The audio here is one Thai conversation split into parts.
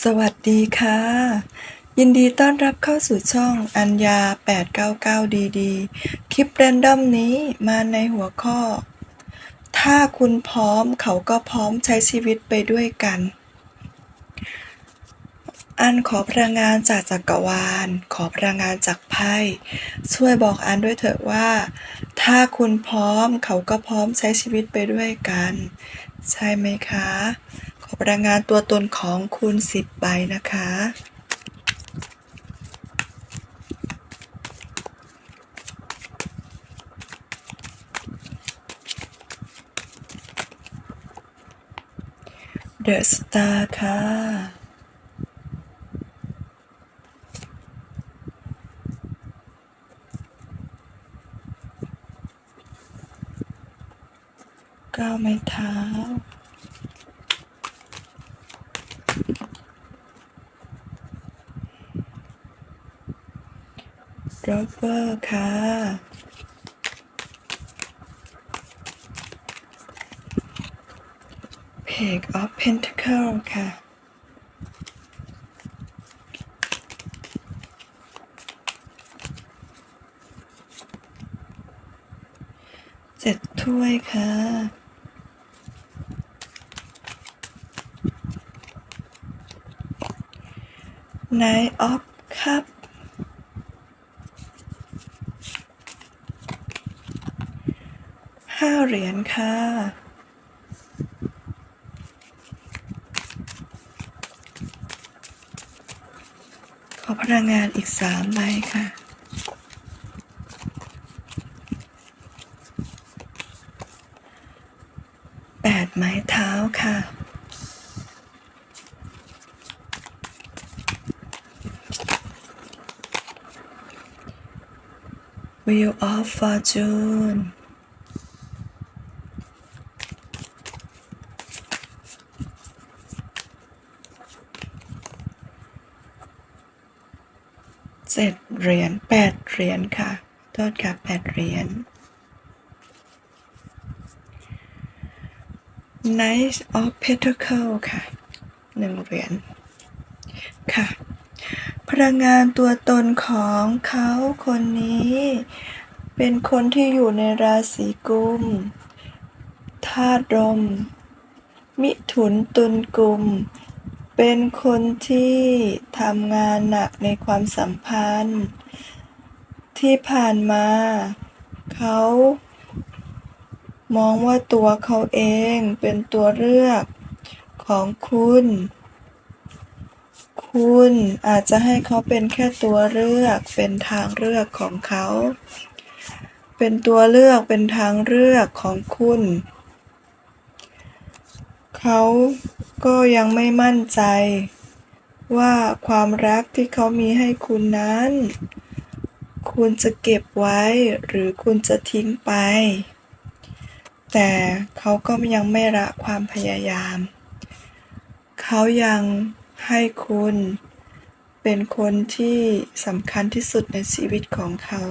สวัสดีค่ะ ยินดีต้อนรับเข้าสู่ช่องอัญญา 899 DD คลิปแรนดอมนี้มาในหัวข้อ ถ้าคุณพร้อมเขาก็พร้อมใช้ชีวิตไปด้วยกัน อันขอพลังงานจากจักรวาล ขอพลังงานจากไพ่ช่วยบอกอันด้วยเถอะว่า ถ้าคุณพร้อมเขาก็พร้อมใช้ชีวิตไปด้วยกัน ใช่ไหมคะ ขอพลังงานตัวตนของคุณสิบใบนะคะ เดอะสตาร์ค่ะ ก้าวไม้เท้า รเวอร์ค่ะเพกออฟเพนท c เคิลค่ะ เจ็ดถ้วยค่ะ n i g h t of Cup ห้า เหรียญค่ะ ขอพลังงานอีกสามใบค่ะแปดไม้เท้าค่ะ Wheel of Fortune เจ็ด เหรียญแปดเหรียญค่ะโทษค่ะแปดเหรียญ Knight of Pentacle ค่ะหนึ่งเหรียญค่ะ พลังงานตัวตนของเขาคนนี้ เป็นคนที่อยู่ในราศีกุมธาตุลมมิถุนตุลกุม เป็นคนที่ทำงานหนักในความสัมพันธ์ ที่ผ่านมา เขา มองว่าตัวเขาเองเป็นตัวเลือกของคุณ คุณอาจจะให้เขาเป็นแค่ตัวเลือก เป็นทางเลือกของเขา เป็นตัวเลือกเป็นทางเลือกของคุณ เขาก็ยังไม่มั่นใจ ว่าความรักที่เขามีให้คุณนั้น คุณจะเก็บไว้หรือคุณจะทิ้งไป แต่เขาก็ยังไม่ละความพยายาม เขายังให้คุณเป็นคนที่สำคัญที่สุดในชีวิตของเขา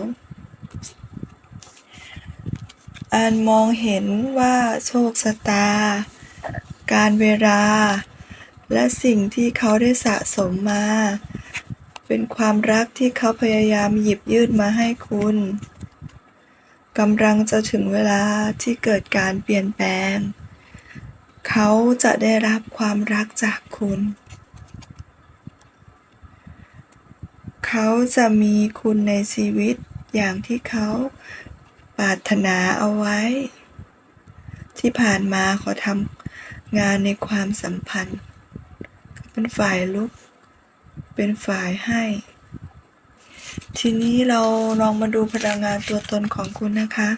อันมองเห็นว่าโชคชะตา การเวลา และสิ่งที่เขาได้สะสมมา เป็นความรักที่เขาพยายามหยิบยื่นมาให้คุณกำลังจะถึงเวลาที่เกิดการเปลี่ยนแปลง เขาจะได้รับความรักจากคุณ เขาจะมีคุณในชีวิตอย่างที่เขาปรารถนาเอาไว้ ที่ผ่านมาเขาทำ งานในความสัมพันธ์ เป็นฝ่ายลุก เป็นฝ่ายให้ ทีนี้เราลองมาดูพลังงานตัวตนของคุณนะคะ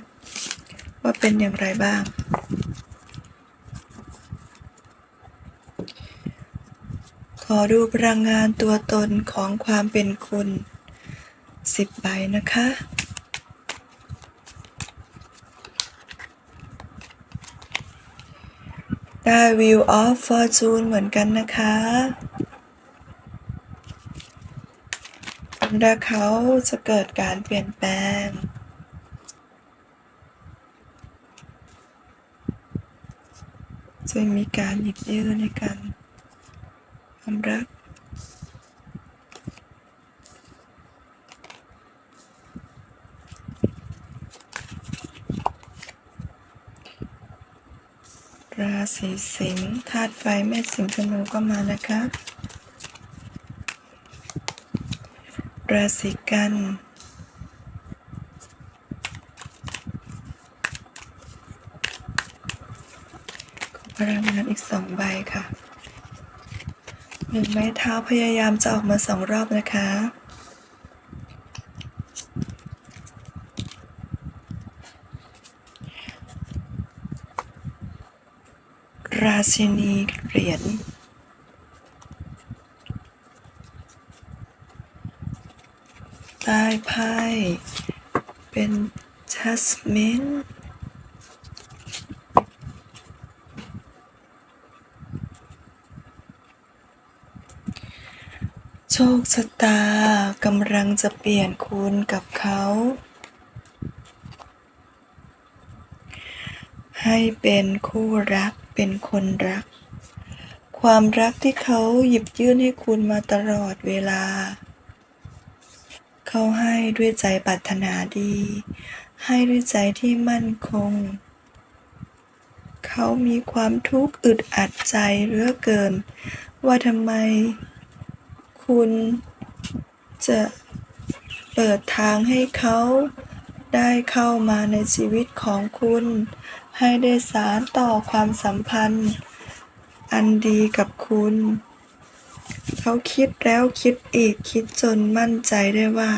ว่าเป็นอย่างไรบ้าง ขอดูพลังงานตัวตนของความเป็นคุณสิบใบนะคะ ได้ Wheel of Fortune เหมือนกันนะคะและเขาจะเกิดการเปลี่ยนแปลงจะมีการหยิบยื่นในการความรัก ราศีสิงห์ธาตุไฟแม่สิงห์ธนูก็มานะคะ ราศีกันพลังงานอีกสองใบค่ะหนึ่งไม้เท้าพยายามจะออกมาสองรอบนะคะ ราชินีเหรียญใต้ไพ่เป็นจัสมินโชคชะตากำลังจะเปลี่ยนคุณกับเขา ให้เป็นคู่รัก เป็นคนรัก ความรักที่เขาหยิบยื่นให้คุณมาตลอดเวลา เขาให้ด้วยใจปรารถนาดี ให้ด้วยใจที่มั่นคง เขามีความทุกข์อึดอัดใจเหลือเกิน ว่าทำไม คุณจะเปิดทางให้เขาได้เข้ามาในชีวิตของคุณ ให้ได้สารต่อความสัมพันธ์ อันดีกับคุณ เขาคิดแล้วคิดอีกคิดจนมั่นใจได้ว่า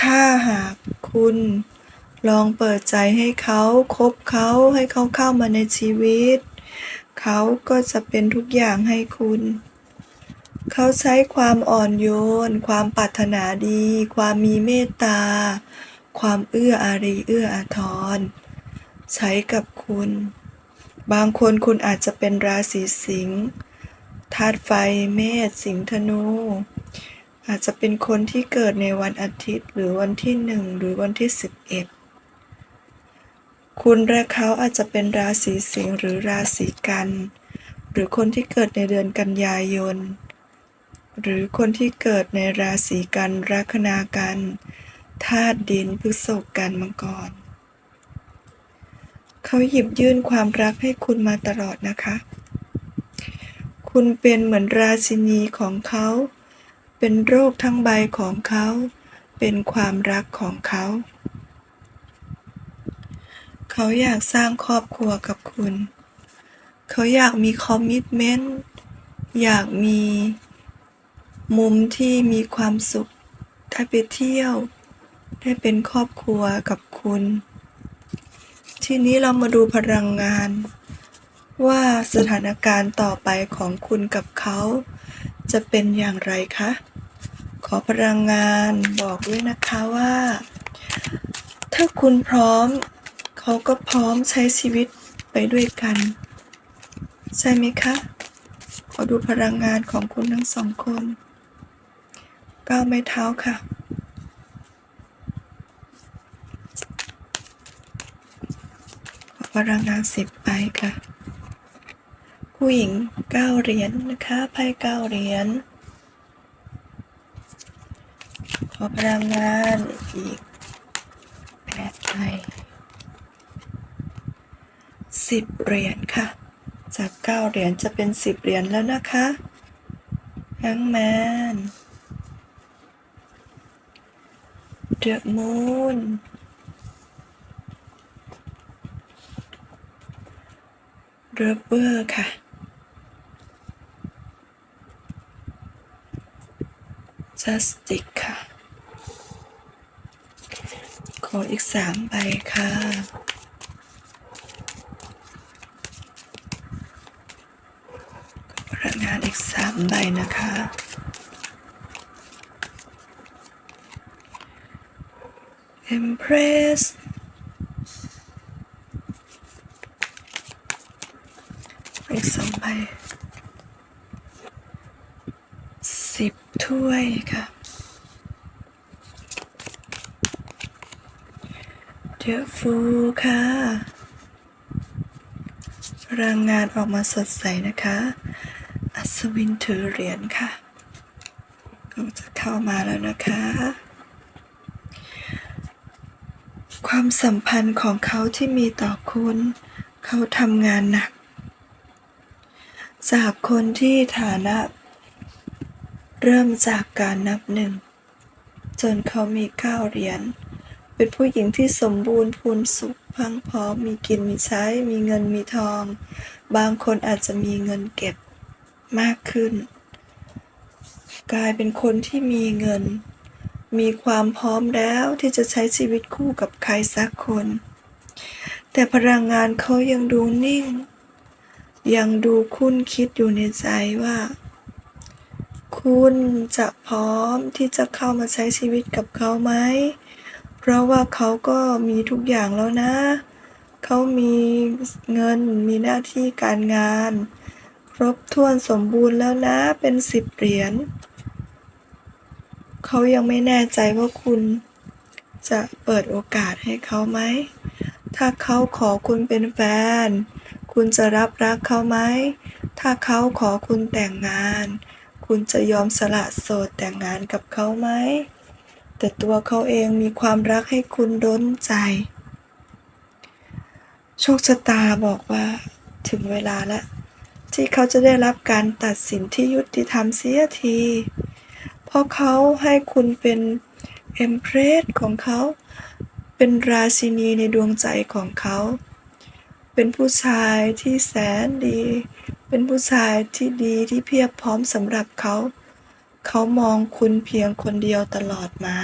ถ้าหากคุณลองเปิดใจให้เขาคบเขาให้เขาเข้ามาในชีวิต เขาก็จะเป็นทุกอย่างให้คุณ เขาใช้ความอ่อนโยน ความปรารถนาดี ความมีเมตตา ความเอื้ออารีเอื้ออาทร ใช้กับคุณ บางคนคุณอาจจะเป็นราศีสิงห์ธาตุไฟเมษสิงห์ธนู อาจจะเป็นคนที่เกิดในวันอาทิตย์ หรือวันที่หนึ่งหรือวันที่สิบเอ็ดคุณและเขาอาจจะเป็นราศีสิงห์หรือราศีกัน หรือคนที่เกิดในเดือนกันยายน หรือคนที่เกิดในราศีกัน ลัคนากันธาตุดินพฤษภกันมังกร เขาหยิบยื่นความรักให้คุณมาตลอดนะคะ คุณเป็นเหมือนราชินีของเขา เป็นโรคทั้งใบของเขา เป็นความรักของเขา เขาอยากสร้างครอบครัวกับคุณ เขาอยากมีคอมมิชเมนต์ อยากมีมุมที่มีความสุข ได้ไปเที่ยว ได้เป็นครอบครัวกับคุณ ทีนี้เรามาดูพลังงาน ว่าสถานการณ์ต่อไปของคุณกับเขา จะเป็นอย่างไรคะ ขอพลังงานบอกด้วยนะคะว่า ถ้าคุณพร้อม เขาก็พร้อมใช้ชีวิตไปด้วยกัน ใช่ไหมคะ ขอดูพลังงานของคุณทั้งสองคนก้าวไม้เท้าค่ะ พลังงานสิบใบค่ะ ผู้หญิงเก้าเหรียญนะคะไพ่เก้าเหรียญขอพลังงานอีกแปดใบสิบเหรียญค่ะ จากเก้าเหรียญจะเป็นสิบเหรียญแล้วนะคะแฮงแมนเดอะมูน เรเบอร์ค่ะจัสติกค่ะ ขออีกสามใบค่ะ พลังงานอีกสามใบนะคะ Empress อีกสองใบสิบถ้วยค่ะเดอะฟูค่ะพลังงานออกมาสดใสนะคะ อัศวินถือเหรียญค่ะ ก็จะเข้ามาแล้วนะคะ ความสัมพันธ์ของเขาที่มีต่อคุณ เขาทำงานหนัก จากคนที่ฐานะ เริ่มจากการนับหนึ่ง จนเขามีเก้าเหรียญเป็นผู้หญิงที่สมบูรณ์พูนสุขพังพร้อมมีกินมีใช้มีเงินมีทอง บางคนอาจจะมีเงินเก็บมากขึ้น กลายเป็นคนที่มีเงิน มีความพร้อมแล้วที่จะใช้ชีวิตคู่กับใครสักคน แต่พลังงานเขายังดูนิ่ง ยังดูคุ้นคิดอยู่ในใจว่า คุณจะพร้อมที่จะเข้ามาใช้ชีวิตกับเขาไหม เพราะว่าเขาก็มีทุกอย่างแล้วนะ เขามีเงินมีหน้าที่การงาน ครบถ้วนสมบูรณ์แล้วนะเป็นสิบเหรียญเขายังไม่แน่ใจว่าคุณจะเปิดโอกาสให้เขาไหม ถ้าเขาขอคุณเป็นแฟน คุณจะรับรักเขาไหม ถ้าเขาขอคุณแต่งงาน คุณจะยอมสละโสดแต่งงานกับเขาไหม แต่ตัวเขาเองมีความรักให้คุณด้นใจ โชคชะตาบอกว่า ถึงเวลาแล้วที่เขาจะได้รับการตัดสินที่ยุติธรรมเสียที เพราะเขาให้คุณเป็นเอ็มเพรสของเขา เป็นราชินีในดวงใจของเขา เป็นผู้ชายที่แสนดี เป็นผู้ชายที่ดีที่เพียบพร้อมสำหรับเขา เขามองคุณเพียงคนเดียวตลอดมา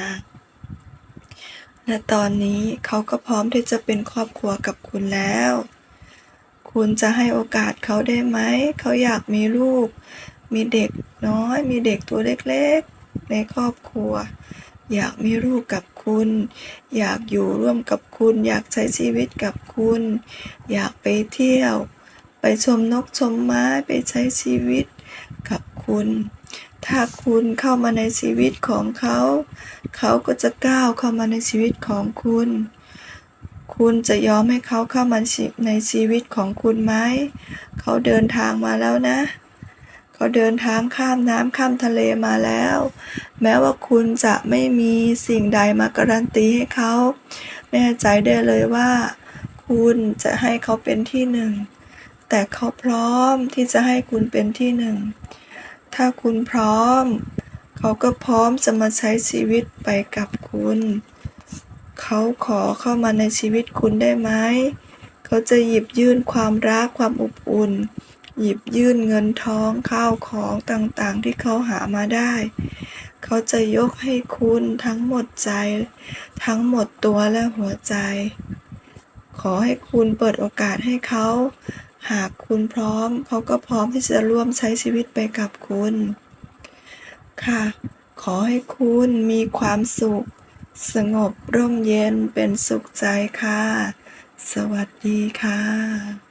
และตอนนี้เขาก็พร้อมที่จะเป็นครอบครัวกับคุณแล้ว คุณจะให้โอกาสเขาได้ไหม เขาอยากมีลูก มีเด็กน้อย มีเด็กตัวเล็กๆ ในครอบครัว อยากมีลูกกับ คุณ อยากอยู่ร่วมกับคุณ อยากใช้ชีวิตกับคุณ อยากไปเที่ยว ไปชมนกชมไม้ไปใช้ชีวิตกับคุณ ถ้าคุณเข้ามาในชีวิตของเขา เขาก็จะก้าวเข้ามาในชีวิตของคุณ คุณจะยอมให้เขาเข้ามาในชีวิตของคุณไหม เขาเดินทางมาแล้วนะ เขาเดินทางข้ามน้ำข้ามทะเลมาแล้ว แม้ว่าคุณจะไม่มีสิ่งใดมาการันตีให้เขา แน่ใจได้เลยว่า คุณจะให้เขาเป็นที่หนึ่ง แต่เขาพร้อมที่จะให้คุณเป็นที่หนึ่ง ถ้าคุณพร้อม เขาก็พร้อมจะมาใช้ชีวิตไปกับคุณ เขาขอเข้ามาในชีวิตคุณได้ไหม เขาจะหยิบยื่นความรักความอบอุ่น หยิบยื่นเงินทองข้าวของต่างๆ ที่เขาหามาได้ เขาจะยกให้คุณทั้งหมดใจ ทั้งหมดตัวและหัวใจ ขอให้คุณเปิดโอกาสให้เขา หากคุณพร้อม เขาก็พร้อมที่จะร่วมใช้ชีวิตไปกับคุณ ค่ะ ขอให้คุณมีความสุข สงบร่มเย็นเป็นสุขใจค่ะ สวัสดีค่ะ